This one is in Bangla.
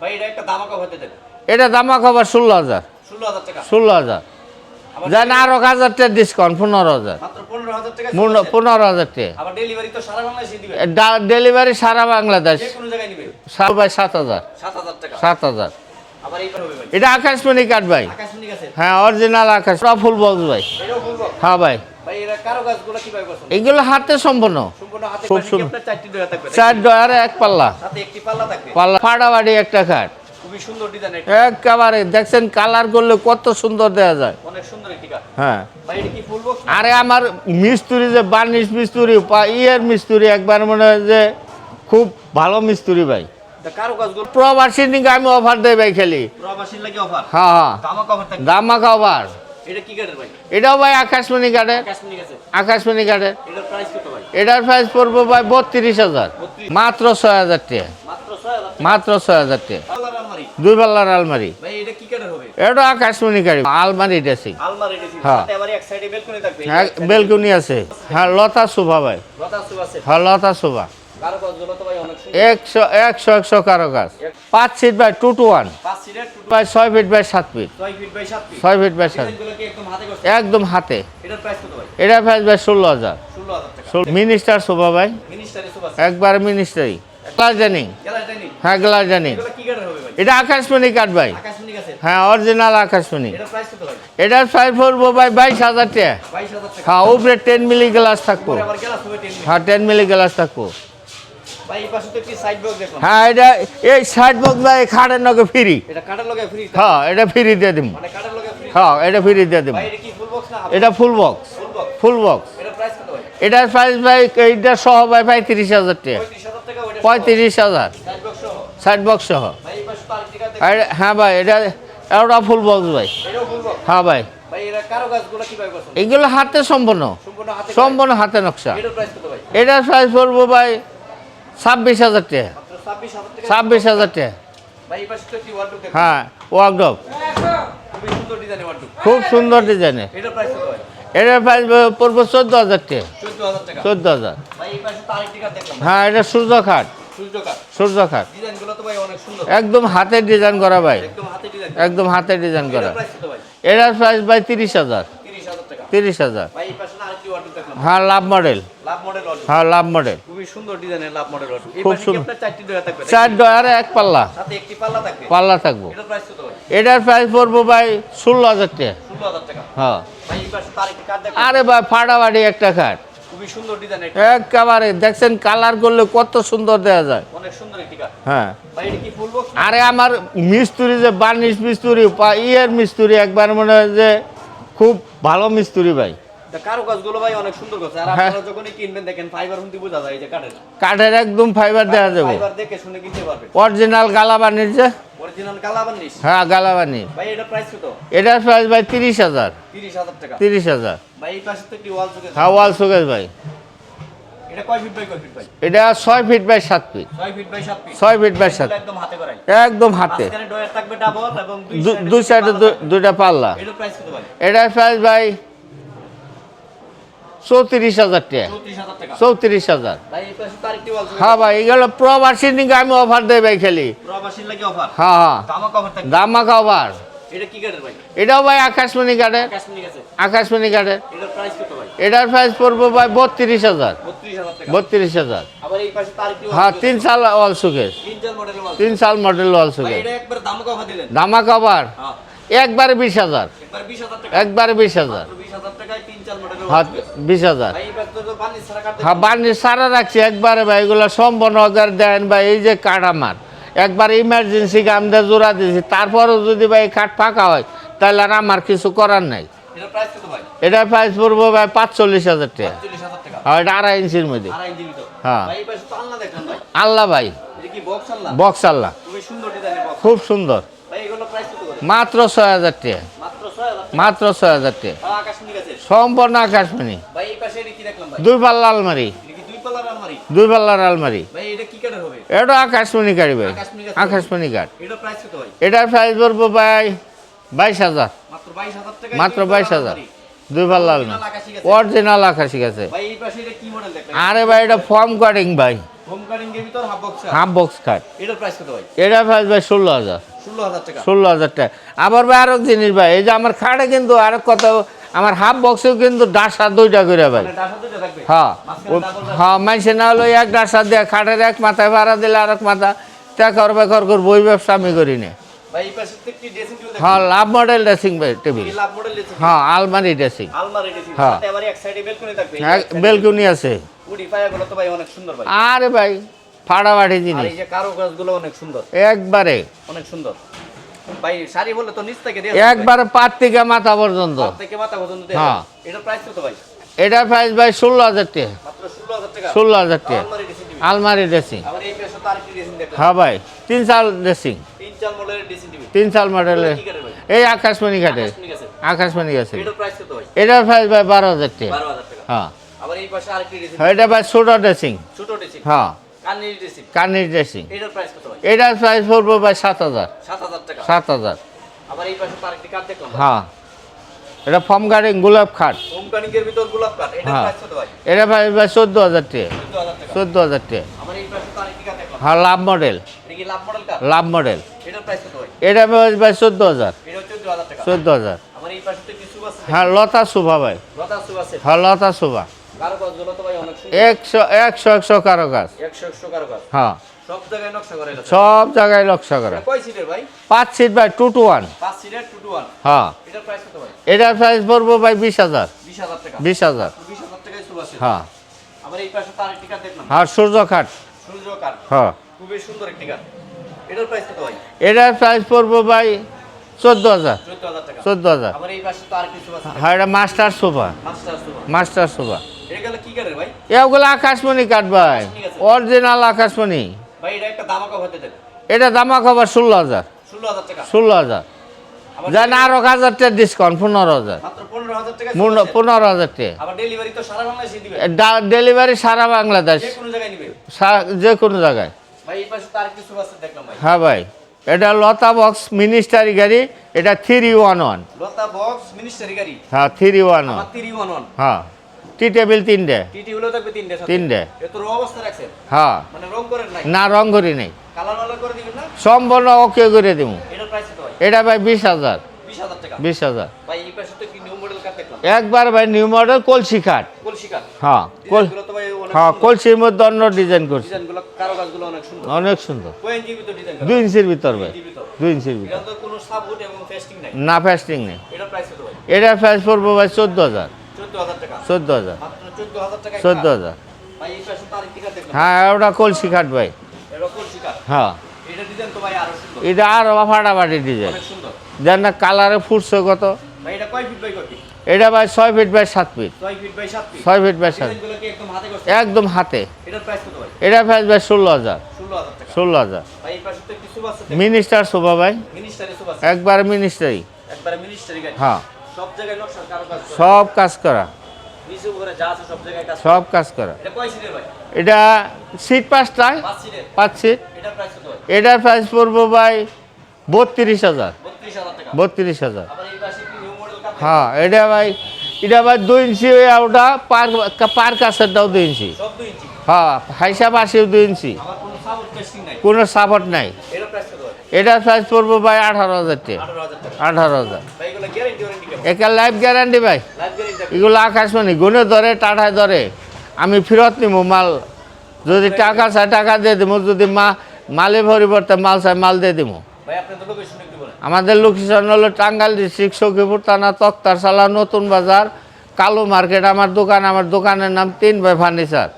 ভাই এটা একটা দামাকা হতে দেন এটা দামা খাবার ষোলো হাজার। ষোলো হাজার টাকা। ষোলো হাজার। আবার জান আরও হাজার টাকা ডিসকাউন্ট পনেরো হাজার। পনেরো হাজার টাকা ডেলিভারি সারা বাংলাদেশে। সাত বাই সাত হাজার। সাত হাজার এটা আকাশমণি কাঠ ভাই। হ্যাঁ অরিজিনাল আকাশ। ফুল বক্স ভাই। হ্যাঁ ভাই। এগুলো হাতে সম্পন্ন সম্পূর্ণ হাতে খুব সুন্দর। চার ডয়ারে এক পাল্লা। পাল্লা ফাটাফাটি একটা খাট। একেবারে দেখছেন কালার করলে কত সুন্দর দেওয়া যায়। হ্যাঁ। ভাই এটা কি ফুল বক্স আরে আমার মিস্ত্রি যে বার্নিশ মিস্ত্রি ইয়ের মিস্ত্রি একবার মনে হয় যে খুব ভালো মিস্ত্রি ভাই। কারও গাছগুলো প্রবাসী নিকে আমি অফার দেই ভাই খালি। প্রবাসীর লাগে অফার হ্যাঁ হ্যাঁ। দামা কভার এটাও ভাই আকাশমণি কাঠের। আকাশমণি কাঠের। এটার প্রাইস পড়ব ভাই বত্রিশ হাজার। 32 মাত্র ছয় হাজার টাকা। মাত্র ছয় হাজার টাকা? দুই পাল্লার আলমারি। এটা আকাশমণি গাড়ি আলমারি ড্রেসিং। হ্যাঁ। বেলকনি হ্যাঁ বেলকুনি আছে। হ্যাঁ লতা শোভা ভাই। হ্যাঁ লতা শোভা। একশো একশো একশো কারও গাছ পাঁচ feet by two two one by ছয় ফিট বাই সাত ফিট ছয় ফিট বাই সাত একদম হাতে প্রাইস ভাই? ষোলো হাজার। মিনিস্টার শোভা ভাই। একবার মিনিস্টারি গ্লাস জানি হ্যাঁ গ্লাস জানি এটা আকাশমণি কাঠ ভাই। হ্যাঁ অরিজিনাল আকাশমণি। প্রাইস পড়ব ভাই বাইশ হাজার টাকা। হ্যাঁ উপরে টেন মিলি গ্লাস থাকব। হ্যাঁ টেন মিলি গ্লাস থাকব। হ্যাঁ এটা এই ভাই খাটের ফ্রি লগে ফ্রি হ্যাঁ এটা ফ্রি দিয়ে মানে হ্যাঁ এটা ফ্রি দিয়ে এটা ফুল বক্স ফুল বক্স এটার প্রাইস ভাই? এইটা সহ ভাই পঁয়ত্রিশ হাজার টাকা। পঁয়ত্রিশ সাইড বক্স সহ। হ্যাঁ ভাই এটা এটা ফুল বক্স ভাই। হ্যাঁ ভাই। এগুলো হাতে সম্পন্ন। সম্পূর্ণ সম্পূর্ণ হাতে নকশা। এটার প্রাইস এটার পড়ব ভাই ছাব্বিশ হাজার টাকা। ছাব্বিশ হাজার টাকা। হ্যাঁ ওয়ার্কডপ খুব সুন্দর ডিজাইনের এটার প্রাইস পড়ব চোদ্দ হাজার টাকা। চোদ্দ হাজার হ্যাঁ এটা সূর্য খাট সূর্য খাট একদম হাতের ডিজাইন করা ভাই। একদম হাতে ডিজাইন হাতের ডিজাইন করা। এটার প্রাইস ভাই? তিরিশ হাজার। তিরিশ হাজার দেখলাম। হ্যাঁ love model love model wardrobe হ্যাঁ লাভ মডেল খুবই সুন্দর ডিজাইনের লাভ মডেল খুব সুন্দর। চারটি থাকবে চার ডয়ারে এক পাল্লা। সাথে একটি পাল্লা থাকবে? পাল্লা থাকব। এটার প্রাইস কত ভাই? এটার প্রাইস পড়ব ভাই ষোলো হাজার টাকা। ষোলো হাজার টাকা। হ্যাঁ। ভাই আরে ভাই ফাটাফাটি একটা খুবই সুন্দর একেবারে দেখছেন কালার করলে কত সুন্দর দেওয়া যায়। অনেক সুন্দর একটি কাঠ হ্যাঁ। আরে আমার মিস্ত্রি যে বার্নিশ মিস্তুরি ইয়ের মিস্ত্রি একবার মনে হয় যে খুব ভালো মিস্ত্রি ভাই। কারও গাছগুলো ভাই অনেক সুন্দর করছে। আর হ্যাঁ। আপনারা যখনই কিনবেন দেখেন ফাইবার হুন্দি বোঝা যায় যে কাঠের। কাঠের একদম ফাইবার যাবে। ফাইবার দেখে শুনে কিনতে পারবেন। অরিজিনাল যে হ্যাঁ ভাই এটা প্রাইস কত? এটার প্রাইস ভাই তিরিশ হাজার। তিরিশ হাজার টাকা। তিরিশ হাজার। ভাই এই পাশে তো একটি ওয়াল হ্যাঁ ওয়াল সুগেশ ভাই। এটা কয় ফিট বাই কয় ফিট ভাই এটা feet by feet by feet feet একদম হাতে করাই। একদম হাতে। মাঝখানে ডয়ার থাকবে ডাবল এবং দু- দুই সাইডে দুইটা পাল্লা এটা প্রাইস কত ভাই? এটার প্রাইস ভাই চৌত্রিশ হাজার টাকা। চৌত্রিশ হাজার হ্যাঁ ভাই এগুলো প্রবাসী নিকে আমি অফার দেই ভাই খালি। অফার হ্যাঁ হ্যাঁ। দামা কভার থাকবে দামা খাবার এটা কি কাঠের ভাই? এটাও ভাই আকাশমণি কাঠের। আকাশমণি কাঠের। এটার প্রাইস পড়ব ভাই বত্রিশ হাজার। বত্রিশ হাজার হ্যাঁ তিন সাল ওয়াল সুকেশ তিন সাল মডেল ওয়াল সুকেশ এটা একবার দামা কভার দিলেন। দামা খাবার হ্যাঁ। একবারে বিশ হাজার। একবার বিশ হাজার টাকা একবারে বিশ হাজার মাত্র বিশ হাজার টাকায় চুকে বিশ হাজার। হ্যাঁ বান্ডির সারা রাখছি একবারে ভাই এগুলো সম্পন্ন হাজার দেন ভাই এই যে কাঠ আমার। একবার ইমার্জেন্সি গামদা জোড়া দিয়েছি তারপরেও যদি ভাই কাঠ ফাঁকা হয় তাহলে আর আমার কিছু করার নাই। এটার প্রাইস পড়ব ভাই পাঁচচল্লিশ হাজার টাকা। হ্যাঁ এটা আড়াই ইঞ্চির মধ্যে। হ্যাঁ। আল্লাহ ভাই। বক্স আল্লাহ খুব সুন্দর। মাত্র ছয় হাজার টাকা। মাত্র ছয় হাজার টাকা। সম্পূর্ণ আকাশমণি। দুই পাল্লা আলমারি। দুই পাল্লার আলমারি? এটা আকাশমণি গাড়ি ভাই। আকাশমণি গাড়ি এটার প্রাইস পড়ব ভাই? বাইশ হাজার। মাত্র বাইশ হাজার দুই পাল্লা আলমারি। অরিজিনাল আকাশি গেছে আরে ভাই এটা ফর্ম কাটিং ভাই। কাটিং হাফ বক্স প্রাইস এটা ভাই? ভাই ষোলো হাজার। ষোলো হাজার টাকা। আবার ভাই আরেক জিনিস ভাই এই যে আমার খাটে কিন্তু আরেক কথা আমার হাফ বক্সেও কিন্তু ডাসা দুইটা করে ভাই। মানে হ্যাঁ। হ্যাঁ মাইসে না হলো এক ডাসা দিয়ে খাটের এক মাথায় ভাড়া দিলে আরেক মাথা। টাকার বেকর করে বই ব্যবসা আমি করি না। তো হ্যাঁ লাভ মডেল ড্রেসিং টেবিল হ্যাঁ আলমারি ড্রেসিং হ্যাঁ। বেলকনি আছে। তো আরে ভাই আর জিনিস। এই যে কারও কাজগুলো অনেক সুন্দর। একবারে। অনেক সুন্দর। ভাই শাড়ি বললে তো নিচ থেকে দিয়ে একবারে পাত থেকে মাথা পর্যন্ত। হাত থেকে মাথা পর্যন্ত দেয়া হ্যাঁ। এটার প্রাইস কত ভাই? এটা প্রাইস ভাই ষোলো হাজার টাকা। মাত্র ষোলো হাজার টাকা? আলমারি ড্রেসিং হ্যাঁ ভাই তিন সাল ড্রেসিং তিন সাল মডেলের এই আকাশমণি ঘাটে ঠিক আছে আকাশমণি গেছে এটার প্রাইস কত ভাই? এটার প্রাইস ভাই বারো হাজার টাকা। হ্যাঁ। ড্রেসিং এটা ভাই ছোট ড্রেসিং ছোট ড্রেসিং হ্যাঁ। ড্রেসিং এটার প্রাইস কত ভাই? পড়ব সাত হাজার। সাত হাজার হ্যাঁ। এটা ফর্ম গার্ডিং গোলাপ খাট হ্যাঁ। এটা ভাই ভাই চোদ্দ হাজার টাকা। চোদ্দ হাজার টাকা। হ্যাঁ লাভ মডেল লাভ মডেল এটা ভাই চোদ্দ হাজার। চোদ্দ হাজার হ্যাঁ লতা শোভা ভাই। লতা হ্যাঁ লতা শোভা। একশো একশো একশো কারও কাজ হ্যাঁ। সব জায়গায় নকশা করে পাঁচ সিট ভাই টু টু ওয়ান হ্যাঁ। এটার প্রাইস পড়ব ভাই বিশ হাজার। বিশ হাজার হ্যাঁ। হ্যাঁ সূর্য খাট হ্যাঁ। এটার প্রাইস পড়ব ভাই চোদ্দ হাজার। চোদ্দ হাজার হ্যাঁ এটা মাস্টার সোফা মাস্টার সোফা এগুলো আকাশমণি কাঠ ভাই। অরিজিনাল আকাশমণি। এটা দামা খাবার ষোলো হাজার। ষোলো হাজার যেন আরও এক হাজার টাকা ডিসকাউন্ট পনেরো হাজার। পনেরো হাজার টাকা। ডেলিভারি সারা বাংলাদেশে। যে কোনো জায়গায় হ্যাঁ ভাই। এটা লতা বক্স মিনিস্টারি গাড়ি এটা থ্রি ওয়ান ওয়ান লতা বক্স মিনিস্টারি গাড়ি। হ্যাঁ three one one three one one হ্যাঁ। টি টেবিল তিনটে। তিনটে হ্যাঁ। মানে রং করেন নাই? না রং করি নেই। কালার মালার করে দিবেন না? সম্পূর্ণ ওকে করে দিব। এটা ভাই? বিশ হাজার। বিশ হাজার টাকা। বিশ হাজার। ভাই এই পাশে তো কি নিউ মডেল কাঠ দেখলাম। একবার ভাই নিউ মডেল কলসি খাট হ্যাঁ হ্যাঁ কলসির মধ্যে অন্য ডিজাইন করছি। অনেক সুন্দর। দুই ইঞ্চির ভিতর ভাই। দুই ইঞ্চির ভিতর। এটা তো কোনো সাবউড এবং ফেস্টিং নাই। না ফাস্টিং নেই। এটার প্রাইস পড়ব ভাই চোদ্দ হাজার। চোদ্দ হাজার। চোদ্দ হাজার কাঠ। হ্যাঁ ওটা কলসি খাট ভাই। কাঠ? হ্যাঁ। এটা আরও ফাটাফাটি ডিজাইন। যেন না কালারে ফুটছে কত? এটা ভাই ছয় ফিট বাই সাত ফিট। ছয় ফিট বাই সাত একদম হাতে এটা প্রাইস ভাই ষোলো হাজার। ষোলো হাজার মিনিস্টার শোভা ভাই। একবার মিনিস্টারি হ্যাঁ। সব কাজ করে। সব কাজ করা। এটা সিট পাঁচটায় পাঁচ সিট। এটার প্রাইস পড়ব ভাই বত্রিশ হাজার। বত্রিশ হাজার হ্যাঁ এটা ভাই এটা ভাই দুই ইঞ্চি ওটা পার পার কাছেরটাও দুই ইঞ্চি। হ্যাঁ হাইসা পাশেও দুই ইঞ্চি। কোনো সাপোর্ট নাই? এটার প্রাইস পড়ব ভাই আঠারো হাজার টাকা। আঠারো হাজার টাকা। আঠারো হাজার। ভাই এগুলো গ্যারেন্টি ওয়ারেন্টি কেমন? একে লাইফ গ্যারান্টি ভাই। এগুলো আকাশমণি গুনে ধরে টাটায় ধরে। আমি ফেরত নিব মাল। যদি টাকা চাই টাকা দিয়ে দিব যদি মা মালে পরিবর্তে মাল চাই মাল দিয়ে দিব আমাদের লোকেশন হলো টাঙ্গাল ডিস্ট্রিক্ট সখীপুর থানা তক্তারশালা নতুন বাজার কালো মার্কেট আমার দোকান আমার দোকানের নাম তিন ভাই ফার্নিচার